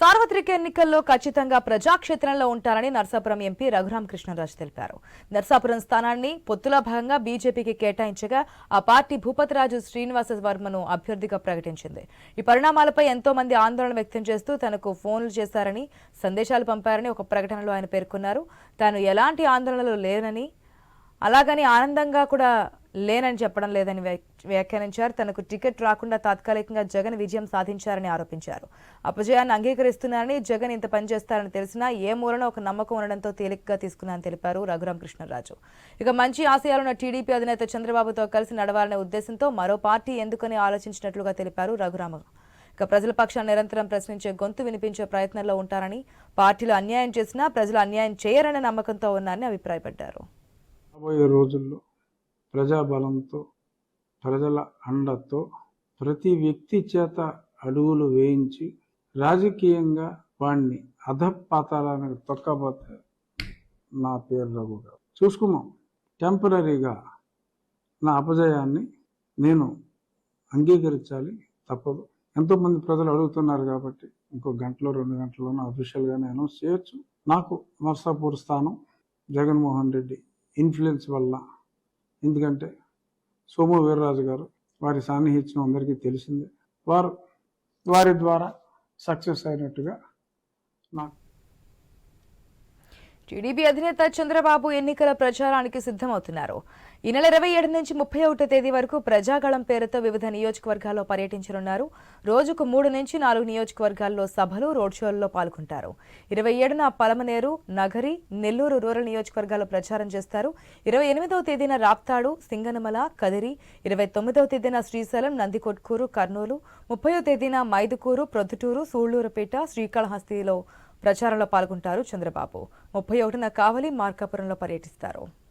సార్వత్రిక ఎన్నికల్లో ఖచ్చితంగా ప్రజాక్షేత్రంలో ఉంటారని నర్సాపురం ఎంపీ రఘురామ కృష్ణరాజు తెలిపారు. నర్సాపురం స్థానాన్ని పొత్తుల భాగంగా బీజేపీకి కేటాయించగా ఆ పార్టీ భూపతిరాజు శ్రీనివాస వర్మను అభ్యర్థిగా ప్రకటించింది. ఈ పరిణామాలపై ఎంతో మంది ఆందోళన వ్యక్తం చేస్తూ తనకు ఫోన్లు చేశారని సందేశాలు పంపారని ఒక ప్రకటనలో ఆయన పేర్కొన్నారు. తాను ఎలాంటి ఆందోళనలు లేనని అలాగని ఆనందంగా కూడా లేనని చెప్పడం లేదని వ్యాఖ్యానించారు. తనకు టికెట్ రాకుండా తాత్కాలికంగా జగన్ విజయం సాధించారని ఆరోపించారు. అపజయాన్ని అంగీకరిస్తున్నారని జగన్ ఇంత పనిచేస్తారని తెలిసినా ఏ మూలన ఒక నమ్మకం ఉండడంతో తేలికగా తీసుకున్నారని తెలిపారు రఘురామ కృష్ణరాజు ఇక మంచి ఆశయాలున్న టీడీపీ అధినేత చంద్రబాబుతో కలిసి నడవాలనే ఉద్దేశంతో మరో పార్టీ ఎందుకని ఆలోచించినట్లుగా తెలిపారు రఘురామ. ఇక ప్రజల పక్షాన్ని నిరంతరం ప్రశ్నించే గొంతు వినిపించే ప్రయత్నంలో ఉంటారని పార్టీలు అన్యాయం చేసినా ప్రజలు అన్యాయం చేయరనే నమ్మకంతో ఉన్నారని అభిప్రాయపడ్డారు. రోజుల్లో ప్రజాబలంతో ప్రజల అండతో ప్రతి వ్యక్తి చేత అడుగులు వేయించి రాజకీయంగా వాణ్ణి అధపాతాలానికి తొక్కబోతే నా పేరు రఘు గారు. చూసుకున్నాం టెంపరీగా నా అపజయాన్ని నేను అంగీకరించాలి తప్పదు. ఎంతోమంది ప్రజలు అడుగుతున్నారు కాబట్టి ఇంకో గంటలో రెండు గంటల్లోనూ అఫీషియల్గానే అనౌన్స్ చేయొచ్చు. నాకు నర్సాపూర్ స్థానం జగన్మోహన్ రెడ్డి ఇన్ఫ్లుయెన్స్ వల్ల ఎందుకంటే సోము వీర్రాజు గారు వారి సాన్నిహిత్యం అందరికీ తెలిసిందే. వారు వారి ద్వారా సక్సెస్ అయినట్టుగా నాకు టీడీపీ అధినేత చంద్రబాబు ఎన్నికల ప్రచారానికి సిద్ధమవుతున్నారు. ఈ నెల ఇరవై ఏడు నుంచి ముప్పై ఒకటో తేదీ వరకు ప్రజాగళం పేరుతో వివిధ నియోజకవర్గాల్లో పర్యటించనున్నారు. రోజుకు మూడు నుంచి నాలుగు నియోజకవర్గాల్లో సభలు రోడ్ షోల్లో పాల్గొంటారు. ఇరవై ఏడున పలమనేరు నగరి నెల్లూరు రూరల్ నియోజకవర్గాల్లో ప్రచారం చేస్తారు. ఇరవై ఎనిమిదవ తేదీన రాప్తాడు సింగనమల కదిరి. ఇరవై తొమ్మిదవ తేదీన శ్రీశైలం నందికొట్కూరు కర్నూలు. ముప్పయో తేదీన మైదుకూరు ప్రొద్దుటూరు సూళ్ళూరుపేట శ్రీకాళహస్తిలో ప్రచారంలో పాల్గొంటారు చంద్రబాబు. ముప్పై ఒకటిన కావలి మార్కాపురంలో పర్యటిస్తారు.